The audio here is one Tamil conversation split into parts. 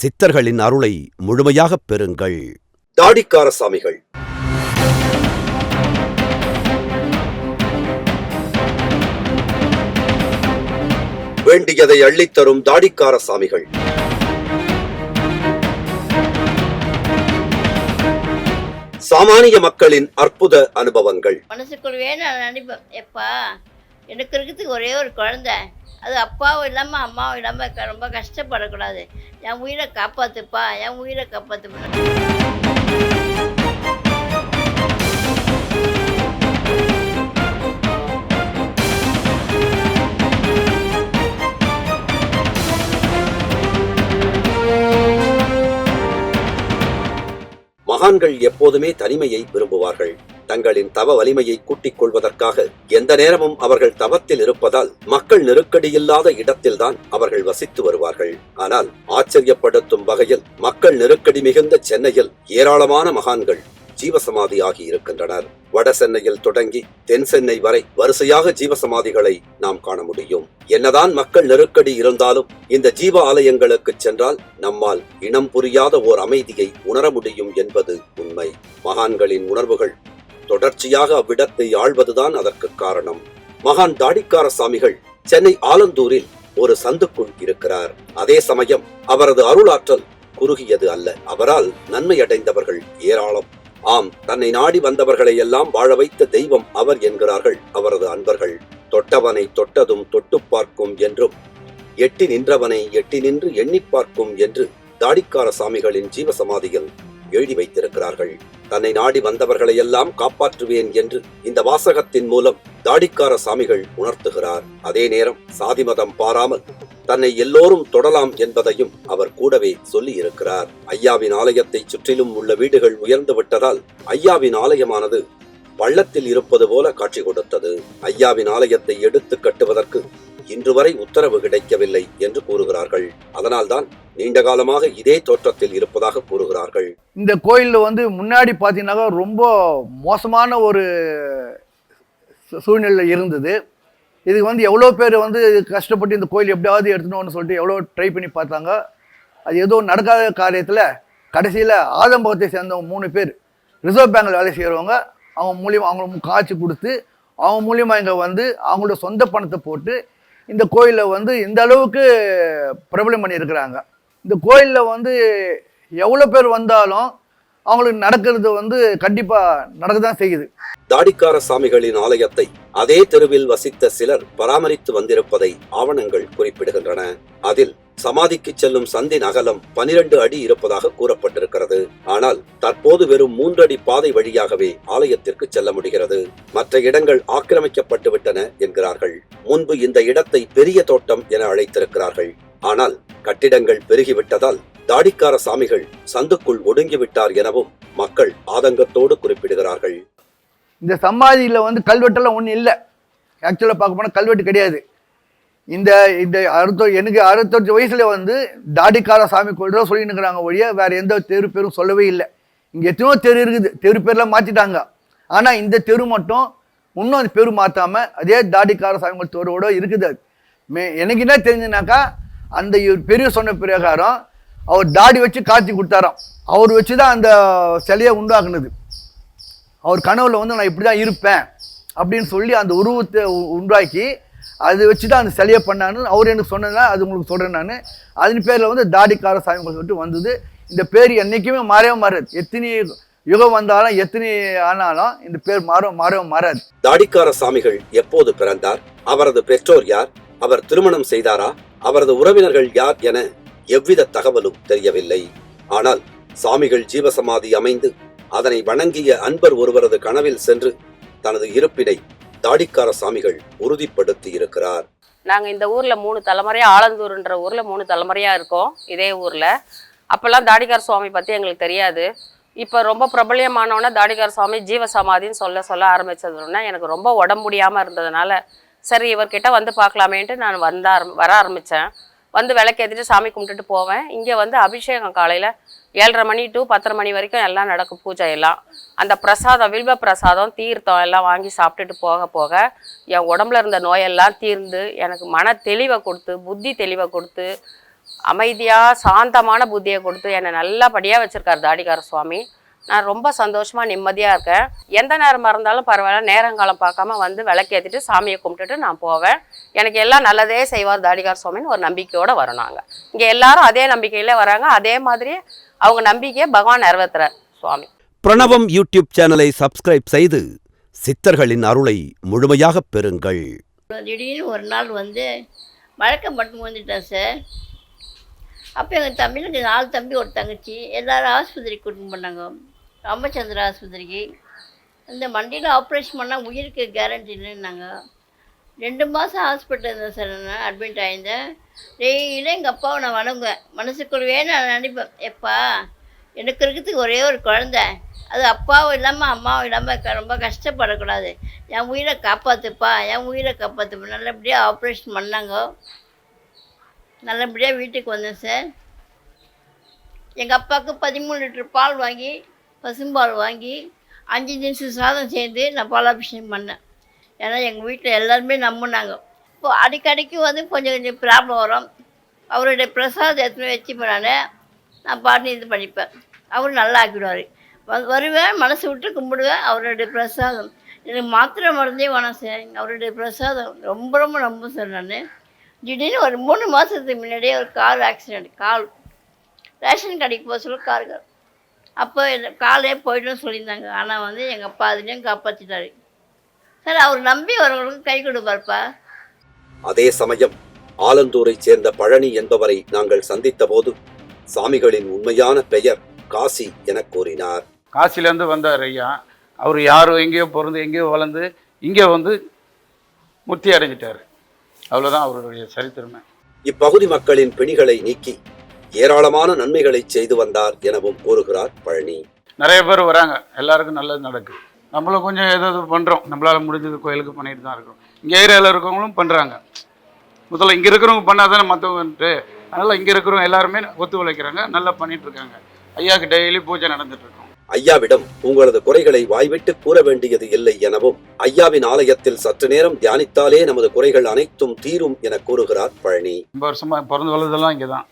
சித்தர்களின் அருளை முழுமையாகப் பெறுங்கள். தாடிக்கார சாமிகள் வேண்டியதை அள்ளித்தரும் தாடிக்கார சாமிகள் சாமானிய மக்களின் அற்புத அனுபவங்கள். மனசுக்குள்ளவே நான் நினைப்பேன் எப்பா எனக்கு இருக்கிறதுக்கு ஒரே ஒரு குழந்தை. அது அப்பாவும் இல்லாமல் அம்மாவும் இல்லாமல் ரொம்ப கஷ்டப்படக்கூடாது. என் உயிரை காப்பாற்றுப்பா என் உயிரை காப்பாற்றுப்பா மகான்கள் எப்போதுமே தனிமையை விரும்புவார்கள். தங்களின் தவ வலிமையை கூட்டிக் கொள்வதற்காக எந்த நேரமும் அவர்கள் தவத்தில் இருப்பதால் மக்கள் நெருக்கடியில்லாத இடத்தில்தான் அவர்கள் வசித்து வருவார்கள். ஆனால் ஆச்சரியப்படுத்தும் வகையில் மக்கள் நெருக்கடி மிகுந்த சென்னையில் ஏராளமான மகான்கள் ஜீவசமாதி ஆகி இருக்கின்றனர். வட சென்னையில் தொடங்கி தென் சென்னை வரை வரிசையாக ஜீவசமாதிகளை நாம் காண முடியும். என்னதான் மக்கள் நெருக்கடி இருந்தாலும் இந்த ஜீவ ஆலயங்களுக்கு சென்றால் நம்மால் இனம் புரியாத ஓர் அமைதியை உணர முடியும் என்பது உண்மை. மகான்களின் உணர்வுகள் தொடர்ச்சியாக அவ்விடத்தை ஆள்வதுதான் அதற்கு காரணம். மகான் தாடிக்கார சாமிகள் சென்னை ஆலந்தூரில் ஒரு சந்துக்குள் இருக்கிறார். அதே சமயம் அவரது அருளாற்றல் குறுகியது அல்ல. அவரால் நன்மை அடைந்தவர்கள் ஏராளம். ஆம் தன்னை நாடி வந்தவர்களை எல்லாம் வாழ வைத்த தெய்வம் அவர் என்கிறார்கள் அவரது அன்பர்கள். தொட்டவனை தொட்டதும் தொட்டுப் பார்க்கும் என்றும் எட்டி நின்றவனை எட்டி நின்று எண்ணிப் பார்க்கும் என்று தாடிக்கார சாமிகளின் ஜீவசமாதியில் எழுதி வைத்திருக்கிறார்கள். தன்னை நாடி வந்தவர்களை எல்லாம் காப்பாற்றுவேன் என்று இந்த வாசகத்தின் மூலம் தாடிக்கார சாமிகள் உணர்த்துகிறார். அதே நேரம் சாதி மதம் பாராமல் தன்னை எல்லோரும் தொடலாம் என்பதையும் அவர் கூடவே சொல்லி இருக்கிறார் ஐயாவின் ஆலயத்தை சுற்றிலும் உள்ள வீடுகள் உயர்ந்து விட்டதால் ஐயாவின் ஆலயமானது பள்ளத்தில் இருப்பது போல காட்சி கொடுத்தது. ஐயாவின் ஆலயத்தை எடுத்து கட்டுவதற்கு இன்று வரை உத்தரவு கிடைக்கவில்லை என்று கூறுகிறார்கள். அதனால்தான் நீண்ட காலமாக இதே தோற்றத்தில் இருப்பதாக கூறுகிறார்கள். இந்த கோயிலில் வந்து முன்னாடி பார்த்தீங்கன்னாக்கா ரொம்ப மோசமான ஒரு சூழ்நிலை இருந்தது. இதுக்கு வந்து எவ்வளோ பேர் வந்து கஷ்டப்பட்டு இந்த கோயில் எப்படியாவது எடுத்துனோன்னு சொல்லிட்டு எவ்வளோ ட்ரை பண்ணி பார்த்தாங்க. அது எதுவும் நடக்காத காரியத்தில் கடைசியில் ஆதம்பகத்தை சேர்ந்தவங்க மூணு பேர் ரிசர்வ் பேங்கில் வேலை செய்கிறவங்க அவங்க மூலியமாக அவங்களுக்கு காய்ச்சி கொடுத்து அவங்க மூலியமாக இங்கே வந்து அவங்களோட சொந்த பணத்தை போட்டு இந்த கோயிலில் வந்து இந்த அளவுக்கு பிரபலம் பண்ணியிருக்கிறாங்க. இந்த கோயிலில் வந்து எவ்வளோ பேர் வந்தாலும் அவங்களுக்கு நடக்கிறது வந்து கண்டிப்பாக நடக்கதான் செய்யுது. தாடிக்கார சாமிகளின் ஆலயத்தை அதே தெருவில் வசித்த சிலர் பராமரித்து வந்திருப்பதை ஆவணங்கள் குறிப்பிடுகின்றன. அதில் சமாதிக்கு செல்லும் சந்தின் அகலம் பனிரெண்டு அடி இருப்பதாக கூறப்பட்டிருக்கிறது. ஆனால் தற்போது வெறும் மூன்று அடி பாதை வழியாகவே ஆலயத்திற்கு செல்ல முடிகிறது. மற்ற இடங்கள் ஆக்கிரமிக்கப்பட்டு விட்டன என்கிறார்கள். முன்பு இந்த இடத்தை பெரிய தோட்டம் என அழைத்திருக்கிறார்கள். ஆனால் கட்டிடங்கள் பெருகிவிட்டதால் தாடிக்கார சாமிகள் சந்துக்குள் ஒடுங்கிவிட்டார் எனவும் மக்கள் ஆதங்கத்தோடு குறிப்பிடுகிறார்கள். இந்த சமாதியில் வந்து கல்வெட்டெல்லாம் ஒன்றும் இல்லை. ஆக்சுவலாக பார்க்க போனால் கல்வெட்டு கிடையாது. இந்த இந்த அறுபத்தோ எனக்கு அறுபத்தஞ்சு வயசுல வந்து தாடிக்கார சாமி கோயில் சொல்லின்னு இருக்கிறாங்க ஒழிய வேற எந்த தெரு பேரும் சொல்லவே இல்லை. இங்கே எத்தனையோ தெரு இருக்குது. தெரு பேர்லாம் மாற்றிட்டாங்க ஆனால் இந்த தெரு மட்டும் இன்னும் அந்த பேரு மாற்றாமல் அதே தாடிக்கார சாமி கோயில் தெருவோட இருக்குது அது. மே எனக்கு என்ன தெரிஞ்சுனாக்கா அந்த பெரிய சொன்ன பிரகாரம் அவர் தாடி வச்சு காட்சி கொடுத்தாராம். அவர் வச்சு தான் அந்த சிலையை உண்டாக்குனது. அவர் கனவுல வந்து நான் இப்படி தான் இருப்பேன் அப்படின்னு சொல்லி அந்த உருவத்தை உ- உண்டாக்கி அதை வச்சு தான் அந்த சிலையை பண்ணான்னு அவர் எனக்கு சொன்னதுனா அது உங்களுக்கு சொல்கிறேன் நான். அதன் பேரில் வந்து தாடிக்கார சாமி சொல்லிட்டு வந்தது. இந்த பேர் என்றைக்குமே மாறவே மாறாது. எத்தனை யுகம் வந்தாலும் எத்தனை ஆனாலும் இந்த பேர் மாறும் மாறவும் மாறாது. தாடிக்கார சாமிகள் எப்போது பிறந்தார்? அவரது பெற்றோர் யார்? அவர் திருமணம் செய்தாரா? அவரது உறவினர்கள் யார் என எவ்வித தகவலும் தெரியவில்லை. ஆனால் சாமிகள் ஜீவசமாதி அமைந்து அதனை வணங்கிய அன்பர் ஒருவரது கனவில் சென்று தனது இருப்பினை தாடிக்கார சாமிகள் உறுதிப்படுத்தி இருக்கிறார் நாங்கள் இந்த ஊரில் மூணு தலைமுறையாக ஆலந்தூர்ன்ற ஊரில் மூணு தலைமுறையாக இருக்கோம் இதே ஊரில். அப்போல்லாம் தாடிக்கார சுவாமி பற்றி எங்களுக்கு தெரியாது. இப்போ ரொம்ப பிரபலியமானவொன்னே தாடிகார் சுவாமி ஜீவசமாதின்னு சொல்ல சொல்ல ஆரம்பிச்சதுன்னா எனக்கு ரொம்ப உடம்பு முடியாமல் இருந்ததுனால சரி இவர்கிட்ட வந்து பார்க்கலாமேன்ட்டு நான் வந்த ஆரம் வர ஆரம்பித்தேன் வந்து விளக்கேற்றிட்டு சாமி கும்பிட்டுட்டு போவேன். இங்கே வந்து அபிஷேகம் காலையில் ஏழரை மணி டு பத்தரை மணி வரைக்கும் எல்லாம் நடக்கும் பூஜை எல்லாம். அந்த பிரசாதம் வில்வ பிரசாதம் தீர்த்தம் எல்லாம் வாங்கி சாப்பிட்டுட்டு போக போக என் உடம்புல இருந்த நோயெல்லாம் தீர்ந்து எனக்கு மன தெளிவை கொடுத்து புத்தி தெளிவை கொடுத்து அமைதியாக சாந்தமான புத்தியை கொடுத்து என்னை நல்லபடியாக வச்சுருக்கார் தாடிகார சுவாமி. நான் ரொம்ப சந்தோஷமாக நிம்மதியாக இருக்கேன். எந்த நேரமாக இருந்தாலும் பரவாயில்ல. நேரங்காலம் பார்க்காம வந்து விளக்கேற்றிட்டு சாமியை கும்பிட்டுட்டு நான் போவேன். எனக்கு எல்லாம் நல்லதே செய்வார் தாடிகார் சுவாமின்னு ஒரு நம்பிக்கையோடு வரோம் நாங்கள் இங்கே எல்லாரும் அதே நம்பிக்கையில் வராங்க. அதே மாதிரி அவங்க நம்பிக்கையை பகவான் நிறைவேற்றுறார் சுவாமி. பிரணவம் யூடியூப் சேனலை சப்ஸ்கிரைப் செய்து சித்தர்களின் அருளை முழுமையாகப் பெறுங்கள். திடீர்னு ஒரு நாள் வந்து வழக்கம் மட்டும் வந்துட்டேன் சார். அப்போ எங்கள் தம்பிக்கு நாலு தம்பி ஒரு தங்கச்சி. எல்லாரும் ஆஸ்பத்திரிக்கு கூட்டின்னு போனாங்க. ராமச்சந்திர ஆஸ்பத்திரிக்கு. இந்த மண்டியில் ஆப்ரேஷன் பண்ணால் உயிருக்கு கேரண்டி இல்லைன்னாங்க ரெண்டு மாதம் ஹாஸ்பிட்டல் இருந்தேன் சார் நான் அட்மிட் ஆயிருந்தேன். டெய்லியும் எங்கள் அப்பாவை நான் வணங்குவேன். மனசுக்குள்ளவே நான் நினைப்பேன் எப்பா எனக்கு இருக்கிறதுக்கு ஒரே ஒரு குழந்தை. அது அப்பாவும் இல்லாமல் அம்மாவும் இல்லாமல் ரொம்ப கஷ்டப்படக்கூடாது. என் உயிரை காப்பாற்றுப்பா என் உயிரை காப்பாற்றுப்பா நல்லபடியாக ஆப்ரேஷன் பண்ணாங்க. நல்லபடியாக வீட்டுக்கு வந்தேன் சார் எங்கள் அப்பாவுக்கு பதிமூணு லிட்டர் பால் வாங்கி பசும்பால் வாங்கி அஞ்சு நிமிஷம் சாதம் சேர்ந்து நான் பாலாபிஷேகம் பண்ணேன். ஏன்னா எங்கள் வீட்டில் எல்லாருமே நம்பினாங்க. இப்போ அடிக்கடிக்கு வந்து கொஞ்சம் கொஞ்சம் ப்ராப்ளம் வரும். அவருடைய பிரசாதம் எடுத்துன்னு வச்சு நான் நான் பாட்டு இது பண்ணிப்பேன். அவர் நல்லா ஆக்கிடுவார். வ- வருவேன் மனசு விட்டு கும்பிடுவேன். அவருடைய பிரசாதம். எனக்கு மாத்திரை மருந்தே வேணாம் சார் அவருடைய பிரசாதம் ரொம்ப ரொம்ப ரொம்ப சார் நான். திடீர்னு ஒரு மூணு மாதத்துக்கு முன்னாடியே ஒரு கார் ஆக்சிடெண்ட் கால். ரேஷன் கடைக்கு போக சொல்ல கார்கள் அப்போ என்ன- காலே போய்ட்டுன்னு சொல்லியிருந்தாங்க. ஆனால் வந்து எங்கள் அப்பா அதுலேயும் காப்பாற்றிட்டாரு சார் அவர் நம்பி வரவங்களுக்கு கை கொடுப்பார்ப்பா. அதே சமயம் ஆலந்தூரைச் சேர்ந்த பழனி என்பவரை நாங்கள் சந்தித்தபோது சாமிகளின் உண்மையான பெயர் காசி எனக் கூறினார். காசிலேருந்து வந்தார் ஐயா. அவர் யாரோ எங்கேயோ பிறந்து எங்கேயோ வளர்ந்து இங்கே வந்து முத்தி அடைஞ்சிட்டார். அவ்வளோதான் அவருடைய சரித்திரமே. இப்பகுதி மக்களின் பிணிகளை நீக்கி ஏராளமான நன்மைகளை செய்து வந்தார் எனவும் கூறுகிறார் பழனி. நிறைய பேர் வராங்க. எல்லாருக்கும் நல்லது நடக்குது. நம்மளும் கொஞ்சம் ஏதாவது பண்ணுறோம் நம்மளால் முடிஞ்சது கோயிலுக்கு பண்ணிட்டு தான் இருக்கிறோம். இங்கே ஏரியாவில் இருக்கவங்களும் பண்ணுறாங்க முதல்ல இங்கே இருக்கிறவங்க பண்ணாதானே மற்றவங்கன்ட்டு அதனால் இங்கே இருக்கிறவங்க எல்லாருமே ஒத்து உழைக்கிறாங்க. நல்லா பண்ணிட்டு இருக்காங்க. ஐயாவுக்கு டெய்லி பூஜை நடந்துட்டு இருக்கும். ஐயாவிடம் உங்களது குறைகளை வாய்விட்டு கூற வேண்டியது இல்லை எனவும் ஐயாவின் ஆலயத்தில் சற்று நேரம் தியானித்தாலே நமது குறைகள் அனைத்தும் தீரும் என கூறுகிறார் பழனி. ரொம்ப வருஷமாக பிறந்து வளர்ந்ததெல்லாம் இங்கே தான்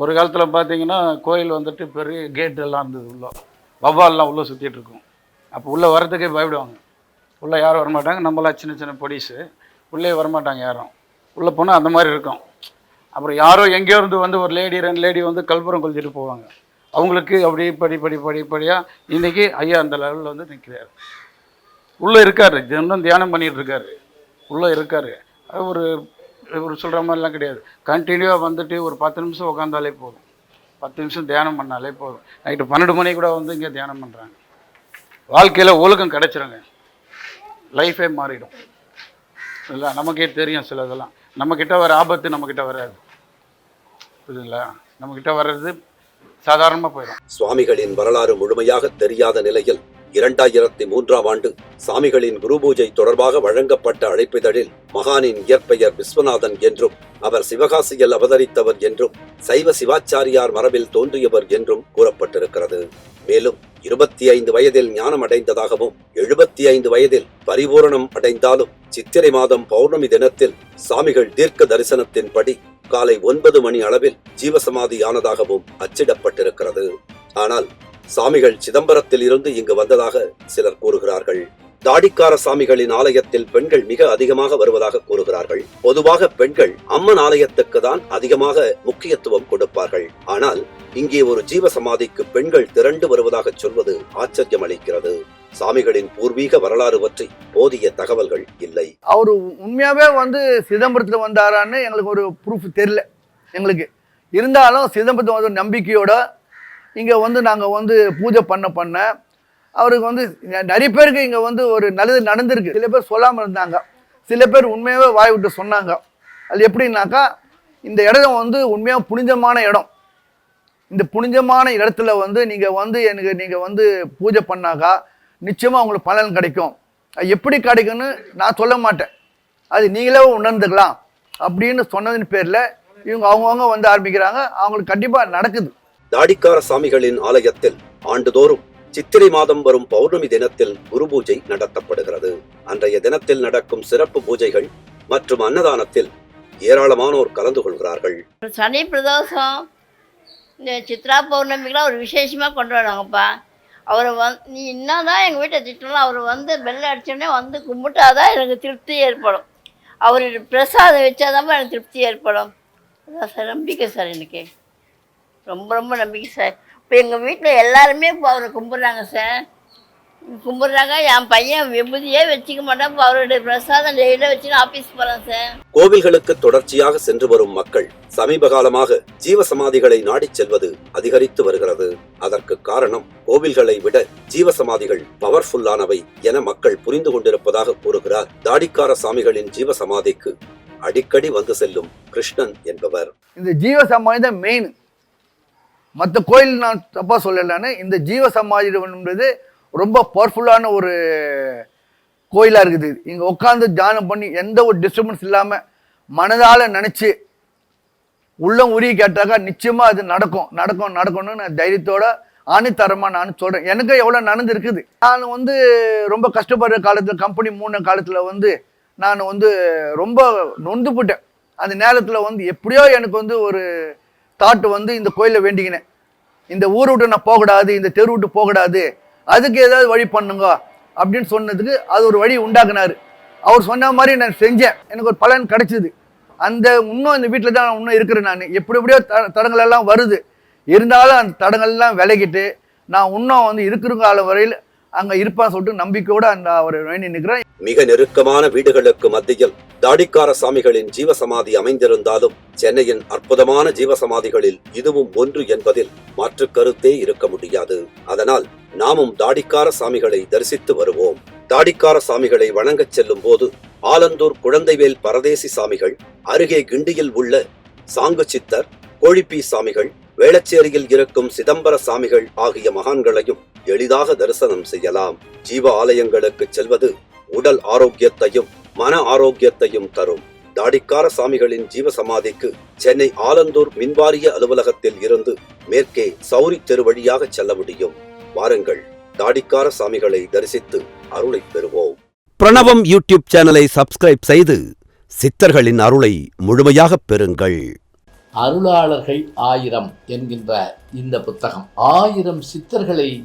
ஒரு காலத்தில் பார்த்தீங்கன்னா கோயில் வந்துட்டு பெரிய கேட் எல்லாம் இருந்தது உள்ளே. வவ்வால்லாம் உள்ளே சுற்றிட்டு இருக்கும். அப்போ உள்ளே வரதுக்கே பயப்படுவாங்க. உள்ளே யாரும் வரமாட்டாங்க. நம்மளாம் சின்ன சின்ன பொடிஸு உள்ளே வரமாட்டாங்க யாரும். உள்ளே போனால் அந்த மாதிரி இருக்கும். அப்புறம் யாரோ எங்கேயோ இருந்து வந்து ஒரு லேடி ரெண்டு லேடி வந்து கல்புரம் கொளுத்திட்டு போவாங்க. அவங்களுக்கு அப்படி படி படி படி படியாக இன்றைக்கி ஐயா அந்த லெவலில் வந்து நிற்கிறார் உள்ளே இருக்கார். தினம் தியானம் பண்ணிகிட்டு இருக்காரு. உள்ளே இருக்கார். ஒரு இவர் சொல்கிற மாதிரிலாம் கிடையாது. கண்டினியூவாக வந்துட்டு ஒரு பத்து நிமிஷம் உட்காந்தாலே போதும். பத்து நிமிஷம் தியானம் பண்ணாலே போதும். நைட்டு பன்னெண்டு மணி கூட வந்து இங்கே தியானம் பண்ணுறாங்க வாழ்க்கையில் ஒழுக்கம் கிடைச்சிருங்க. லைஃபே மாறிடும். இல்லை நமக்கே தெரியும் சில இதெல்லாம் நம்மக்கிட்ட வர ஆபத்து நம்மக்கிட்ட வராது. புரியுதுங்களா? நம்மக்கிட்ட வர்றது சாதாரணமாக போயிடும். சுவாமிகளின் வரலாறு முழுமையாக தெரியாத நிலையில் இரண்டாயிரத்தி மூன்றாம் ஆண்டு சாமிகளின் குரு பூஜை தொடர்பாக வழங்கப்பட்ட அழைப்பிதழில் மகானின் இயற்பெயர் விஸ்வநாதன் என்றும் அவர் சிவகாசியில் அவதரித்தவர் என்றும் சைவ சிவாச்சாரியார் மரபில் தோன்றியவர் என்றும் கூறப்பட்டிருக்கிறது. மேலும் இருபத்தி ஐந்து வயதில் ஞானம் அடைந்ததாகவும் எழுபத்தி ஐந்து வயதில் பரிபூரணம் அடைந்தாலும் சித்திரை மாதம் பௌர்ணமி தினத்தில் சாமிகள் தீர்க்க தரிசனத்தின்படி காலை ஒன்பது மணி அளவில் ஜீவசமாதியானதாகவும் அச்சிடப்பட்டிருக்கிறது. ஆனால் சாமிகள் சிதம்பரத்தில் இருந்து இங்கு வந்ததாக சிலர் கூறுகிறார்கள். தாடிக்கார சாமிகளின் ஆலயத்தில் பெண்கள் மிக அதிகமாக வருவதாக கூறுகிறார்கள். பொதுவாக பெண்கள் அம்மன் ஆலயத்துக்கு தான் அதிகமாக முக்கியத்துவம் கொடுப்பார்கள். ஆனால் இங்கே ஒரு ஜீவ சமாதிக்கு பெண்கள் திரண்டு வருவதாக சொல்வது ஆச்சரியம் அளிக்கிறது சாமிகளின் பூர்வீக வரலாறு பற்றி போதிய தகவல்கள் இல்லை. அவர் உண்மையாகவே வந்து சிதம்பரத்தில் வந்தாரான்னு எங்களுக்கு ஒரு ப்ரூஃப் தெரில எங்களுக்கு. இருந்தாலும் சிதம்பரத்தில் வந்து நம்பிக்கையோட இங்கே வந்து நாங்கள் வந்து பூஜை பண்ண பண்ண அவருக்கு வந்து நிறைய பேருக்கு இங்கே வந்து ஒரு நல்லது நடந்திருக்கு. சில பேர் சொல்லாமல் இருந்தாங்க. சில பேர் உண்மையாகவே வாய் விட்டு சொன்னாங்க. அது எப்படின்னாக்கா இந்த இடம் வந்து உண்மையாக புனிதமான இடம். இந்த புனிதமான இடத்துல வந்து நீங்கள் வந்து எனக்கு நீங்கள் வந்து பூஜை பண்ணாக்கா நிச்சயமாக உங்களுக்கு பலன் கிடைக்கும். அது எப்படி கிடைக்கும்னு நான் சொல்ல மாட்டேன். அது நீங்களே உணர்ந்துக்கலாம். அப்படின்னு சொன்னதின் பேரில் இவங்க அவங்கவுங்க வந்து ஆரம்பிக்கிறாங்க. அவங்களுக்கு கண்டிப்பாக நடக்குது. தாடிக்கார சாமிகளின் ஆலயத்தில் ஆண்டுதோறும் சித்திரை மாதம் வரும் பௌர்ணமி தினத்தில் குரு பூஜை நடத்தப்படுகிறது. அன்றைய தினத்தில் நடக்கும் சிறப்பு பூஜைகள் மற்றும் அன்னதானத்தில் ஏராளமானோர் கலந்து கொள்கிறார்கள். சனி பிரதோஷம் இந்த சித்ரா பௌர்ணமிக்கெலாம் ஒரு விசேஷமாக கொண்டாடுவாங்கப்பா. அவரை வந் நீ என்னதான் எங்கள் வீட்டை திட்டலாம் அவர் வந்து பெல் அடிச்சோடனே வந்து கும்பிட்டாதான் எனக்கு திருப்தி ஏற்படும். அவர் பிரசாதம் வச்சாதான் எனக்கு திருப்தி ஏற்படும். அதான் சார் நம்பிக்கை சார் எனக்கு. ரொம்ப ரொம்ப நம்பிக்கை சார். இப்போ எங்கள் வீட்டில் எல்லாருமே இப்போ அவரை கும்பிட்றாங்க சார். கும்பிட்றாங்க என் பையன் விபூதியே வச்சுக்க மாட்டான். இப்போ அவருடைய பிரசாதம் டெய்லியும் வச்சுன்னு ஆஃபீஸ் போகிறான் சார். கோவில்களுக்கு தொடர்ச்சியாக சென்று வரும் மக்கள் சமீப காலமாக ஜீவசமாதிகளை நாடிச் செல்வது அதிகரித்து வருகிறது. அதற்கு காரணம் கோவில்களை விட ஜீவசமாதிகள் பவர்ஃபுல்லானவை என மக்கள் புரிந்து கொண்டிருப்பதாக கூறுகிறார். தாடிக்கார சாமிகளின் ஜீவசமாதிக்கு அடிக்கடி வந்து செல்லும் கிருஷ்ணன் என்பவர். இந்த ஜீவ சமாதி தான் மெயின் மற்ற கோயில் நான் தப்பாக சொல்லலைன்னு இந்த ஜீவ சமாதிடம்ன்றது ரொம்ப பவர்ஃபுல்லான ஒரு கோயிலாக இருக்குது. இங்கே உட்காந்து தியானம் பண்ணி எந்த ஒரு டிஸ்டர்பன்ஸ் இல்லாமல் மனதால் நினச்சி உள்ளம் உரிய கேட்டாக்கா நிச்சயமாக அது நடக்கும். நடக்கும் நடக்கும்னு நான் தைரியத்தோட ஆணித்தரமாக நான் சொல்கிறேன் எனக்கு எவ்வளோ நடந்திருக்குது நான் வந்து ரொம்ப கஷ்டப்படுற காலத்தில் கம்பெனி மூணு காலத்தில் வந்து நான் வந்து ரொம்ப நொந்து போட்டேன் அந்த நேரத்தில் வந்து எப்படியோ எனக்கு வந்து ஒரு தாட் வந்து இந்த கோயிலை வேண்டிக்கினேன். இந்த ஊரை விட்டு நான் போகக்கூடாது இந்த தெரு விட்டு போகக்கூடாது அதுக்கு ஏதாவது வழி பண்ணுங்க அப்படின்னு சொன்னதுக்கு அது ஒரு வழி உண்டாக்குனாரு. அவர் சொன்ன மாதிரி நான் செஞ்சேன். எனக்கு ஒரு பலன் கிடைச்சிது. அந்த இன்னும் இந்த வீட்டில் தான் இன்னும் இருக்கிறேன் நான். எப்படி எப்படியோ த தடங்கள் எல்லாம் வருது. இருந்தாலும் அந்த தடங்கள்லாம் விலகிட்டு நான் இன்னும் வந்து இருக்கிற காலம் வரையில் அங்க இருப்பா சொல்லிட்டு நம்பிக்கையோட அந்த அவர் வேண்டி நிற்கிறேன். மிக நெருக்கமான வீடுகளுக்கு மத்தியில் தாடிக்கார சாமிகளின் ஜீவசமாதி அமைந்திருந்தாலும் சென்னையின் அற்புதமான ஜீவசமாதிகளில் இதுவும் ஒன்று என்பதில் மாற்று கருத்தே இருக்க முடியாது. அதனால் நாமும் தாடிக்கார சாமிகளை தரிசித்து வருவோம். தாடிக்கார சாமிகளை வணங்கச் செல்லும் போது ஆலந்தூர் குழந்தைவேல் பரதேசி சாமிகள் அருகே கிண்டியில் உள்ள சாங்கு சித்தர் கோழிப்பி சாமிகள் வேளச்சேரியில் இருக்கும் சிதம்பர சாமிகள் ஆகிய மகான்களையும் எளிதாக தரிசனம் செய்யலாம். ஜீவ ஆலயங்களுக்கு செல்வது உடல் ஆரோக்கியத்தையும் மன ஆரோக்கியத்தையும் தரும். தாடிக்கார சாமிகளின் ஜீவ சமாதிக்கு சென்னை ஆலந்தூர் மின்வாரிய அலுவலகத்தில் இருந்து மேற்கே சௌரி தெரு வழியாக செல்ல முடியும். வாருங்கள் தாடிக்கார சாமிகளை தரிசித்து அருளை பெறுவோம். பிரணவம் யூடியூப் சேனலை சப்ஸ்கிரைப் செய்து சித்தர்களின் அருளை முழுமையாக பெறுங்கள். அருளாளர்கள் ஆயிரம் என்கின்ற இந்த புத்தகம் ஆயிரம் சித்தர்களை